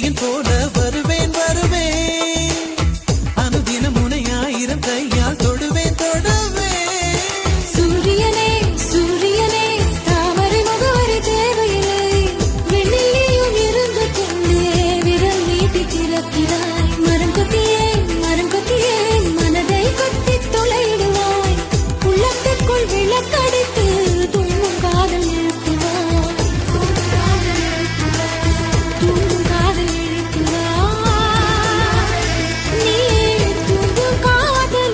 ஒளியின் போல வருவேன் வருவேன். அனுதினம் உனை ஆயிரம் கையால் தொடுவேன் தொடுவேன். சூரியனே சூரியனே தாமரை முகவரி தேவையில்லை. வெளியிலேயும் இருந்து கொண்டே விரல் நீட்டி திறக்கிறாய். மரம் கொத்தியே மரம் கொத்தியே மனதை கொத்தி துளையிடுவாய் உள்ளத்திற்குள் விளக்கடித்து